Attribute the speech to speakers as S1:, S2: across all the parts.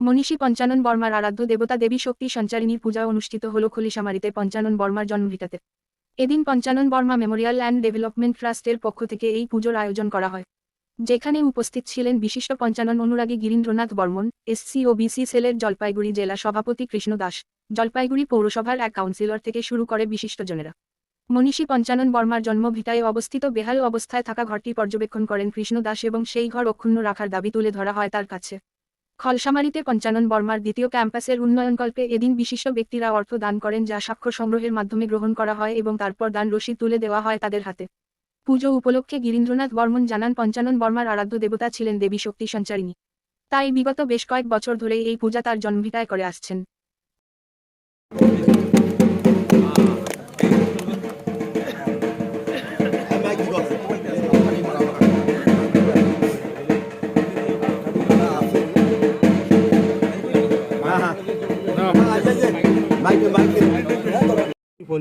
S1: মনীষী পঞ্চানন বর্মার আরাধ্য দেবতা দেবী শক্তি সঞ্চারিণীর পূজা অনুষ্ঠিত হল খলিশামারিতে পঞ্চানন বর্মার জন্মভিটাতে। এদিন Panchanan Barma memorial and development ট্রাস্টের পক্ষ থেকে এই পুজোর আয়োজন করা হয়। যেখানে উপস্থিত ছিলেন বিশিষ্ট পঞ্চানন অনুরাগী গিরীন্দ্রনাথ বর্মন এসসি ও বিসি সেলের জলপাইগুড়ি জেলা সভাপতি কৃষ্ণ দাস। জলপাইগুড়ি পৌরসভার এক কাউন্সিলর থেকে শুরু করে বিশিষ্টজনেরা। মনীষী পঞ্চানন বর্মার জন্মভিটায় অবস্থিত বেহাল অবস্থায় থাকা ঘরটি পর্যবেক্ষণ করেন কৃষ্ণ দাস এবং সেই ঘর অক্ষুণ্ণ রাখার দাবি তুলে ধরা হয় তার কাছে। খলসামারিতে পঞ্চানন বর্মার দ্বিতীয় ক্যাম্পাসের উন্নয়নকল্পে এদিন বিশিষ্ট ব্যক্তিরা অর্থ দান করেন যা সাক্ষ্য সংগ্রহের মাধ্যমে গ্রহণ করা হয় এবং তারপর দান রশি তুলে দেওয়া হয় তাদের হাতে। পুজো উপলক্ষে গিরীন্দ্রনাথ বর্মন জানান, পঞ্চানন বর্মার আরাধ্য দেবতা ছিলেন দেবী শক্তি সঞ্চারিণী। তাই বিগত বেশ কয়েক বছর ধরে এই পূজা তার জন্মভিটায় করে আসছেন।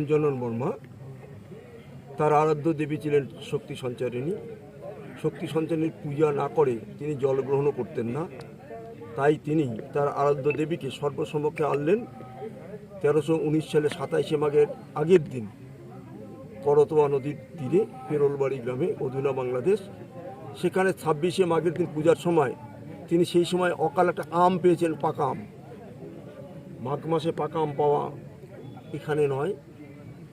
S2: পঞ্জনন বর্মা। তার আরাধ্য দেবী ছিলেন শক্তি সঞ্চারিণী। শক্তি সঞ্চারিণীর পূজা না করে তিনি জল গ্রহণ করতেন না। তাই তিনি তার আরাধ্য দেবীকে সর্বসমক্ষে আনলেন। তেরোশো উনিশ সালে সাতাইশে মাঘের আগের দিন করতোয়া নদীর তীরে পেরোলবাড়ি গ্রামে অধুনা বাংলাদেশ। সেখানে ছাব্বিশে মাঘের দিন পূজার সময় তিনি সেই সময় অকাল একটা আম পেয়েছেন পাকা আম। মাঘ মাসে পাকা আম পাওয়া এখানে নয়।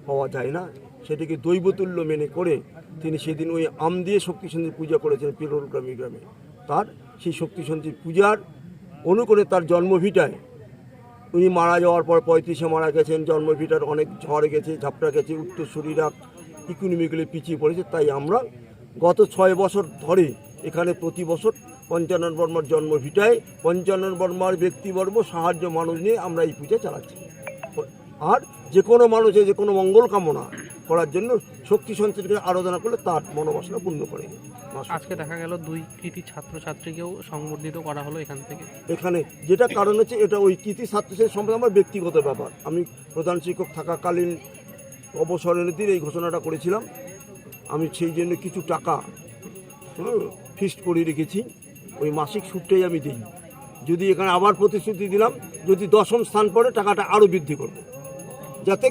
S2: পাওয়া যায় না। সেটিকে দৈবতুল্য মেনে করে তিনি সেদিন ওই আম দিয়ে শক্তিসন্ধির পূজা করেছেন পিরোল গ্রামে। গ্রামে তার সেই শক্তিসন্ধির পূজার অনুকূলে তার জন্মভিটায় উনি মারা যাওয়ার পর পঁয়ত্রিশে মারা গেছেন। জন্মভিটার অনেক ঝড় গেছে, ঝাপটা গেছে, উত্তরসূরিরা ইকোনমিক্যালি পিছিয়ে পড়েছে। তাই আমরা গত ছয় বছর ধরে এখানে প্রতি বছর পঞ্চানন বর্মার জন্মভিটায় পঞ্চানন বর্মার ব্যক্তিবর্গ সাহায্য মানুষ নিয়ে আমরা এই পূজা চালাচ্ছি। আর যে কোনো মানুষের যে কোনো মঙ্গল কামনা করার জন্য শক্তি সঞ্চারকে আরাধনা করলে তার মনোবাসনা পূর্ণ করে।
S3: আজকে দেখা গেল দুই কৃতি ছাত্রছাত্রীকেও সংবর্ধিত করা হলো এখান থেকে।
S2: এখানে যেটা কারণ হচ্ছে এটা ওই কৃতি ছাত্রছাত্রীর সম্পর্কে আমার ব্যক্তিগত ব্যাপার। আমি প্রধান শিক্ষক থাকাকালীন অবসরের দিন এই ঘোষণাটা করেছিলাম। আমি সেই জন্য কিছু টাকা ফিক্সড করে রেখেছি। ওই মাসিক সুদটাই আমি দিই যদি এখানে আবার প্রতিশ্রুতি দিলাম যদি দশম স্থান পড়ে টাকাটা আরও বৃদ্ধি করব। যাতে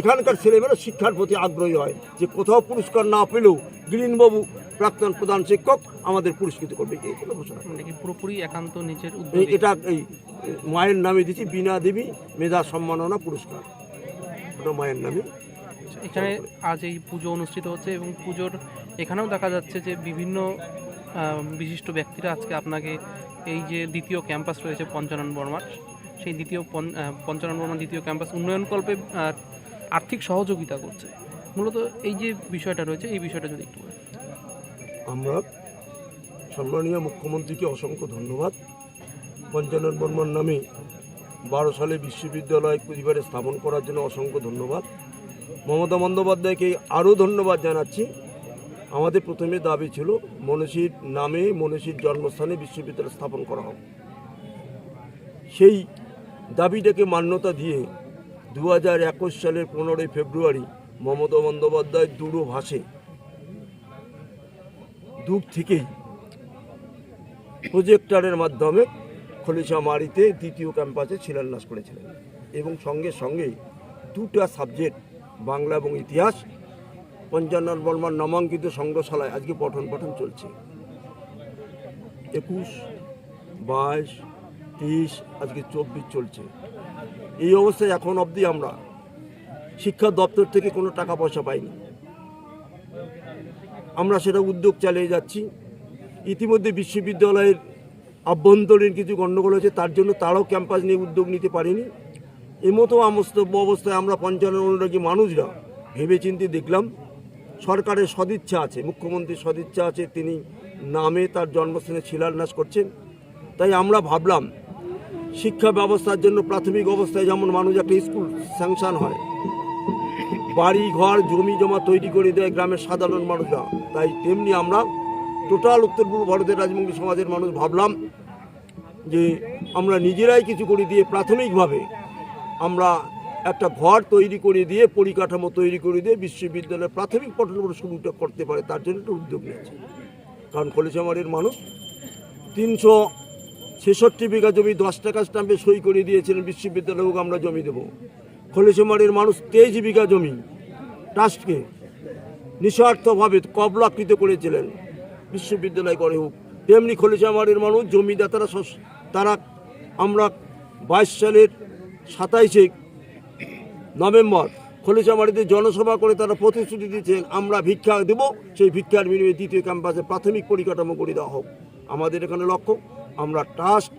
S2: এখানকার ছেলেমেয়েরা শিক্ষার প্রতি আগ্রহী হয় যে কোথাও পুরস্কার না পেলেও গিরিনবাবু প্রাক্তন প্রধান শিক্ষক আমাদের পুরস্কৃত করবে এই ঘোষণা।
S3: মানে পুরোপুরি একান্ত নিজের
S2: এটা এই মায়ের নামে দিচ্ছি বিনা দেবী মেধা সম্মাননা পুরস্কার। ওটা মায়ের নামে।
S3: এখানে আজ এই পুজো অনুষ্ঠিত হচ্ছে এবং পুজোর এখানেও দেখা যাচ্ছে যে বিভিন্ন বিশিষ্ট ব্যক্তিরা আজকে আপনাকে এই যে দ্বিতীয় ক্যাম্পাস রয়েছে পঞ্চানন বর্মার। সেই দ্বিতীয় আহ, দ্বিতীয় ক্যাম্পাস উন্নয়নকল্পে আর্থিক সহযোগিতা করছে। মূলত এই যে বিষয়টা রয়েছে এই বিষয়টা যদি একটু
S2: আমরা সম্মানীয় মুখ্যমন্ত্রীকে অসংখ্য ধন্যবাদ। পঞ্চানন বর্মার নামে বারো সালে বিশ্ববিদ্যালয় পরিবারে স্থাপন করার জন্য অসংখ্য ধন্যবাদ। মমতা বন্দ্যোপাধ্যায়কে আরও ধন্যবাদ জানাচ্ছি। আমাদের প্রথমে দাবি ছিল মনীষীর নামে মনীষীর জন্মস্থানে বিশ্ববিদ্যালয় স্থাপন করা হোক। সেই দাবিটাকে মান্যতা দিয়ে দু হাজার একুশ সালের পনেরোই ফেব্রুয়ারি মমতা বন্দ্যোপাধ্যায় দূরভাষে দূর থেকেই প্রজেক্টরের মাধ্যমে খলিশা মারিতে দ্বিতীয় ক্যাম্পাসে শিলান্যাস করেছিলেন এবং সঙ্গে সঙ্গে দুটা সাবজেক্ট, বাংলা এবং ইতিহাস, পঞ্চানন বর্মার নামাঙ্কিত সংগ্রহশালায় আজকে পঠন পাঠন চলছে। একুশ, বাইশ তেইশ আজকে চব্বিশ চলছে। এই অবস্থায় এখন অবধি আমরা শিক্ষা দপ্তর থেকে কোনো টাকা পয়সা পাইনি। আমরা সেটা উদ্যোগ চালিয়ে যাচ্ছি। ইতিমধ্যে বিশ্ববিদ্যালয়ের আভ্যন্তরীণ কিছু গণ্ডগোল হয়েছে, তার জন্য তারাও ক্যাম্পাস নিয়ে উদ্যোগ নিতে পারেনি। এমতো আমস্ত অবস্থায় আমরা পঞ্চায়েত অনুরাগী মানুষরা ভেবেচিন্তে দেখলাম, সরকারের সদিচ্ছা আছে, মুখ্যমন্ত্রীর সদিচ্ছা আছে, তিনি নামে তার জন্মস্থানে শিলান্যাস করছেন। তাই আমরা ভাবলাম শিক্ষা ব্যবস্থার জন্য প্রাথমিক অবস্থায় যেমন মানুষ একটা স্কুল স্যাংশন হয়, বাড়ি, ঘর, জমি, জমা তৈরি করে দেয় গ্রামের সাধারণ মানুষরা। তাই তেমনি আমরা টোটাল উত্তর পূর্ব ভারতের রাজবংশী সমাজের মানুষ ভাবলাম যে আমরা নিজেরাই কিছু করে দিয়ে প্রাথমিকভাবে আমরা একটা ঘর তৈরি করে দিয়ে, পরিকাঠামো তৈরি করে দিয়ে বিশ্ববিদ্যালয়ের প্রাথমিক পঠন শুরুটা করতে পারে, তার জন্য একটা উদ্যোগ নিয়েছে। কারণ কলিশামারির মানুষ তিনশো ছেষট্টি বিঘা জমি, দশ টাকা স্টাম্পে সই করে দিয়েছিলেন বিশ্ববিদ্যালয়কে আমরা জমি দেব। খলিশমারির মানুষ তেইশ বিঘা জমি ট্রাস্টকে নিঃস্বার্থভাবে কবলাকৃত করেছিলেন বিশ্ববিদ্যালয় করে হোক। তেমনি খলিশামারির মানুষ জমিদাতারা তারা আমরা বাইশ সালের সাতাইশে নভেম্বর খলিশামারিতে জনসভা করে তারা প্রতিশ্রুতি দিচ্ছেন আমরা ভিক্ষা দেব, সেই ভিক্ষার বিনিময়ে দ্বিতীয় ক্যাম্পাসে প্রাথমিক পরিকাঠামো করে দেওয়া হোক। আমাদের এখানে লক্ষ্য আমরা ট্রাস্ট,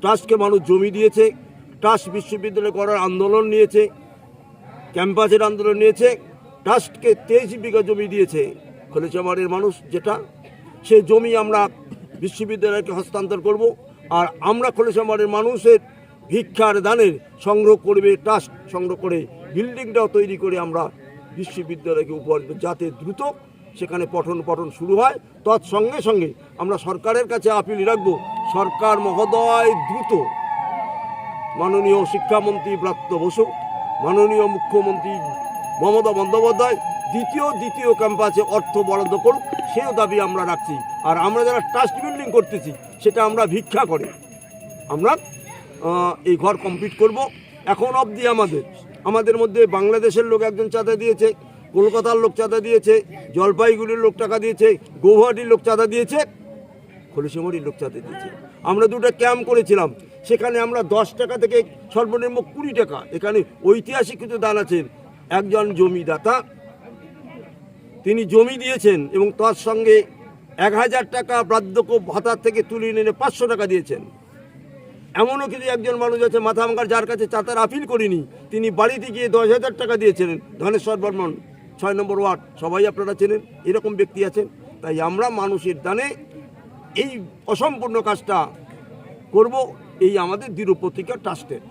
S2: ট্রাস্টকে মানুষ জমি দিয়েছে, ট্রাস্ট বিশ্ববিদ্যালয় করার আন্দোলন নিয়েছে, ক্যাম্পাসের আন্দোলন নিয়েছে, ট্রাস্টকে তেইশ বিঘা জমি দিয়েছে। খলিচামারের মানুষ যেটা, সে জমি আমরা বিশ্ববিদ্যালয়কে হস্তান্তর করব আর আমরা খলিচামারের মানুষের ভিক্ষার দানের সংগ্রহ করবে, ট্রাস্ট সংগ্রহ করে, বিল্ডিংটাও তৈরি করে আমরা বিশ্ববিদ্যালয়কে উপহার যাতে দ্রুত সেখানে পঠন পঠন শুরু হয়। তৎসঙ্গে সঙ্গে আমরা সরকারের কাছে আপিল রাখব। সরকার মহোদয় দ্রুত। মাননীয় শিক্ষামন্ত্রী ব্রাত্য বসু, মাননীয় মুখ্যমন্ত্রী মমতা বন্দ্যোপাধ্যায়, দ্বিতীয় দ্বিতীয় ক্যাম্পাসে অর্থ বরাদ্দ করুক, সেও দাবি আমরা রাখছি। আর আমরা যারা ট্রাস্ট বিল্ডিং করতেছি, সেটা আমরা ভিক্ষা করে। আমরা এই ঘর কমপ্লিট করব। এখন অবধি আমাদের আমাদের মধ্যে বাংলাদেশের লোক একজন চাঁদা দিয়েছে। কলকাতার লোক চাঁদা দিয়েছে, জলপাইগুড়ির লোক টাকা দিয়েছে, গৌহাটির লোক চাঁদা দিয়েছে, খলিশমরির লোক চাঁদা দিয়েছে। আমরা দুটো ক্যাম্প করেছিলাম, সেখানে আমরা দশ টাকা থেকে সর্বনিম্ন কুড়ি টাকা, এখানে ঐতিহাসিক কিছু দান আছেন একজন জমিদাতা তিনি জমি দিয়েছেন এবং তার সঙ্গে এক হাজার টাকা বার্ধক্য ভাতার থেকে তুলে এনে পাঁচশো টাকা দিয়েছেন। এমনও কিছু একজন মানুষ আছে মাথা যার কাছে চাতার আপিল করিনি, তিনি বাড়িতে গিয়ে দশ হাজার টাকা দিয়েছিলেন, ধনেশ্বর বর্মন। ছয় নম্বর ওয়ার্ড, সবাই আপনারা চেনেন, এরকম ব্যক্তি আছেন। তাই আমরা মানুষের দানে এই অসম্পূর্ণ কাজটা করব, এই আমাদের দৃঢ় প্রতিজ্ঞা ট্রাস্টের